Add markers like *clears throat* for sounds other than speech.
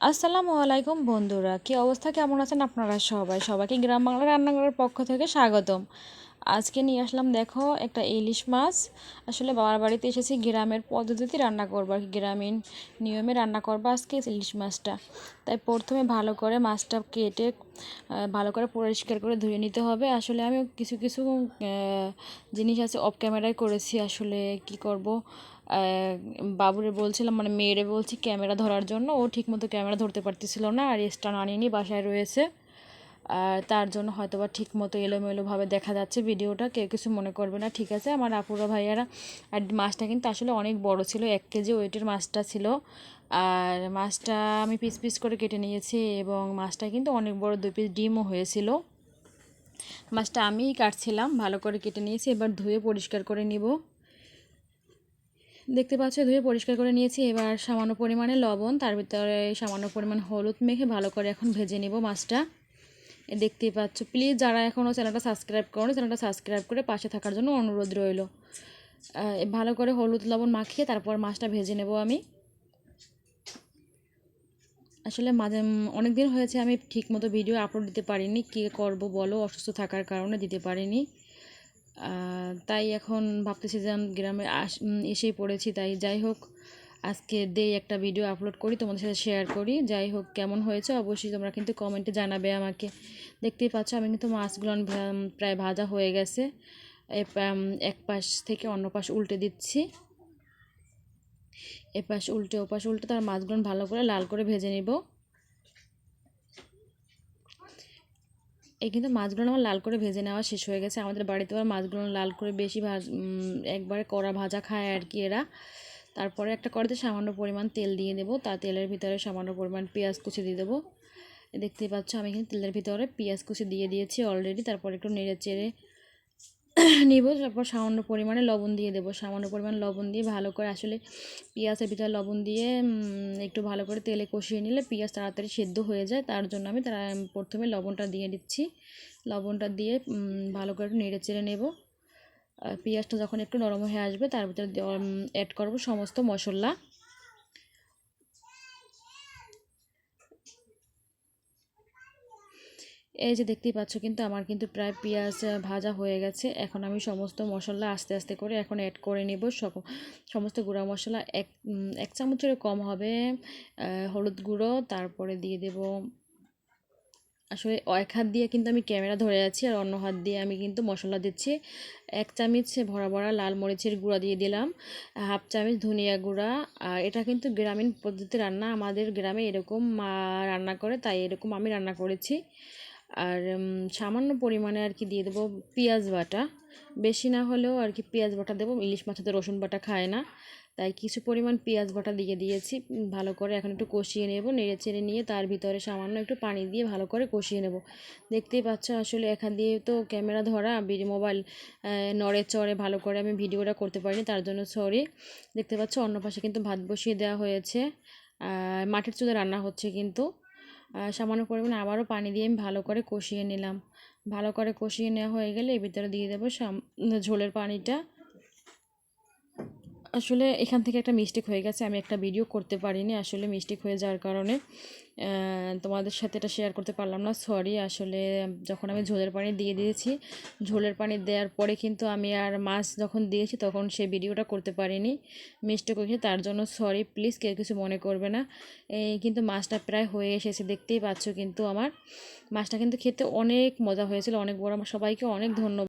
আসসালামু আলাইকুম বন্ধুরা, কি অবস্থা? কেমন আছেন আপনারা সবাই? সবাইকে গ্রাম বাংলা রান্নাঘরের পক্ষ থেকে স্বাগতম। আজকে নিয়ে আসলাম, দেখো, একটা ইলিশ মাছ। আসলে বাবার বাড়িতে এসেছি, গ্রামের পদ্ধতিতে রান্না করব আর কি, গ্রামীণ নিয়মে রান্না করব আজকে ইলিশ মাছটা। তাই প্রথমে ভালো করে মাছটা কেটে ভালো করে পরিষ্কার করে ধুয়ে নিতে হবে। আসলে আমি কিছু কিছু জিনিস আছে অফ ক্যামেরায় করেছি, আসলে কি করব? বাবুরে বলছিলাম মানে মেয়েরে বলছি, ক্যামেরা ধরার জন্য। ও ঠিকমতো ক্যামেরা ধরতে পারতেছিল না, আর স্টান আনিনি, বাসায় রয়েছে। আর তার জন্য হয়তো বা ঠিক মতো এলোমেলোভাবে দেখা যাচ্ছে ভিডিওটা, কেউ কিছু মনে করবে না, ঠিক আছে? আমার আপুরা ভাইয়ারা, আর মাছটা কিন্তু আসলে অনেক বড় ছিল, এক কেজি ওয়েটের মাছটা ছিল। আর মাছটা আমি পিস পিস করে কেটে নিয়েছি এবং মাছটা কিন্তু অনেক বড় দুই পিস ডিমও হয়েছিল। মাছটা আমিই কাটছিলাম, ভালো করে কেটে নিয়েছি, এবার ধুয়ে পরিষ্কার করে নিব। দেখতে পাচ্ছ, ধুয়ে পরিষ্কার করে নিয়েছি, এবার সামান্য পরিমাণে লবণ, তার ভিতরে সামান্য পরিমাণ হলুদ মেখে ভালো করে এখন ভেজে নেব মাছটা। দেখতেই পাচ্ছ। প্লিজ যারা এখনও চ্যানেলটা সাবস্ক্রাইব করো চ্যানেলটা সাবস্ক্রাইব করে পাশে থাকার জন্য অনুরোধ রইল। ভালো করে হলুদ, লবণ মাখিয়ে তারপর মাছটা ভেজে নেব আমি। আসলে মাঝে অনেক দিন হয়েছে আমি ঠিকমতো ভিডিও আপলোড দিতে পারিনি। কী করব বলো, অসুস্থ থাকার কারণে দিতে পারিনি। তাই এখন ভাবতেছি যে গ্রামে আস এসেই পড়েছি, তাই যাই হোক। আজকে দেই একটা ভিডিও আপলোড করি, তোমাদের সাথে শেয়ার করি। যাই হোক, কেমন হয়েছে অবশ্যই তোমরা কিন্তু কমেন্টে জানাবে আমাকে। দেখতেই পাচ্ছ, আমি কিন্তু মাছগুলো প্রায় ভাজা হয়ে গেছে। এক পাশ থেকে অন্য পাশ উল্টে দিচ্ছি। এ পাশ উল্টে, ও পাশ উল্টে, তার মাছগুলো ভালো করে লাল করে ভেজে নিব। এই কিন্তু মাছগুলো আমার লাল করে ভেজে নেওয়া শেষ হয়ে গেছে। আমাদের বাড়িতে আবার মাছগুলো লাল করে বেশি ভাজ একবারে কড়া ভাজা খায় আর কি এরা। তারপরে একটা কড়াতে সামান্য পরিমাণ তেল দিয়ে দেবো। তা তেলের ভিতরে সামান্য পরিমাণ পেঁয়াজ কুচি দিয়ে দেবো। দেখতে পাচ্ছ আমি এখানে তেলের ভিতরে পেঁয়াজ কুচি দিয়ে দিয়েছি অলরেডি তারপর একটু নেড়ে চেড়ে *clears throat* নিব। তারপর সামান্য পরিমাণে লবণ দিয়ে দেবো। সামান্য পরিমাণ লবণ দিয়ে ভালো করে আসলে পেঁয়াজের ভিতরে লবণ দিয়ে একটু ভালো করে তেলে কষিয়ে নিলে পেঁয়াজ তাড়াতাড়ি সেদ্ধ হয়ে যায়। তার জন্য আমি তারা প্রথমে লবণটা দিয়ে দিচ্ছি। লবণটা দিয়ে ভালো করে একটু নেড়ে চেড়ে নেব। পেঁয়াজটা যখন একটু নরম হয়ে আসবে, তার ভিতরে অ্যাড করব সমস্ত মশলা। এই যে দেখতেই পাচ্ছ কিন্তু আমার কিন্তু প্রায় পেঁয়াজ ভাজা হয়ে গেছে। এখন আমি সমস্ত মশলা আস্তে আস্তে করে এখন অ্যাড করে নেব। সমস্ত গুঁড়া মশলা এক এক চামচের কম হবে। হলুদ গুঁড়ো, তারপরে দিয়ে দেব আসলে এক হাত দিয়ে কিন্তু আমি ক্যামেরা ধরে আছি আর অন্য হাত দিয়ে আমি কিন্তু মশলা দিচ্ছি। এক চামচ ভরা ভরা লাল মরিচের গুঁড়া দিয়ে দিলাম, হাফ চামচ ধনিয়া গুঁড়া। আর এটা কিন্তু গ্রামীণ পদ্ধতি রান্না, আমাদের গ্রামে এরকম মা রান্না করে, তাই এরকম আমি রান্না করেছি। আর সামান্য পরিমাণে আর কি দিয়ে দেবো পেঁয়াজ বাটা। বেশি না হলেও আর কি পেঁয়াজ বাটা দেবো, ইলিশ মাছেতে রসুন বাটা খায় না। তাই কিছু পরিমাণ পেঁয়াজ বাটা দিয়ে দিয়েছি। ভালো করে এখন একটু কষিয়ে নেব, নেড়ে চেড়ে নিয়ে তার ভিতরে সামান্য একটু পানি দিয়ে ভালো করে কষিয়ে নেব। দেখতেই পাচ্ছ আসলে এখান দিয়ে তো ক্যামেরা ধরা মোবাইল নড়ে চড়ে ভালো করে আমি ভিডিওটা করতে পারিনি, তার জন্য সরি। দেখতে পাচ্ছ অন্য পাশে কিন্তু ভাত বসিয়ে দেওয়া হয়েছে মাটির চুলে রান্না হচ্ছে কিন্তু। সামান্য পরিমাণে আবারও পানি দিয়ে আমি ভালো করে কষিয়ে নিলাম। ভালো করে কষিয়ে নেওয়া হয়ে গেলে এর ভিতরে দিয়ে দেবো ঝোলের পানিটা। আসলে এখান থেকে একটা মিস্টেক হয়ে গেছে, আমি একটা ভিডিও করতে পারিনি, আসলে মিস্টেক হয়ে যাওয়ার কারণে। তোমাদের সাথে এটা শেয়ার করতে পারলাম না সরি আসলে যখন আমি ঝোলের পানি দিয়ে দিয়েছি, ঝোলের পানি দেওয়ার পরে কিন্তু আমি আর মাছ যখন দিয়েছি তখন সেই ভিডিওটা করতে পারিনি মিস্টেক হয়েছে, তার জন্য সরি প্লিজ কেউ কিছু মনে করবে না। এই কিন্তু মাছটা প্রায় হয়ে এসেছে, দেখতেই পাচ্ছ কিন্তু আমার। মাছটা কিন্তু খেতে অনেক মজা হয়েছিল, অনেক বড়, সবাইকে অনেক ধন্যবাদ।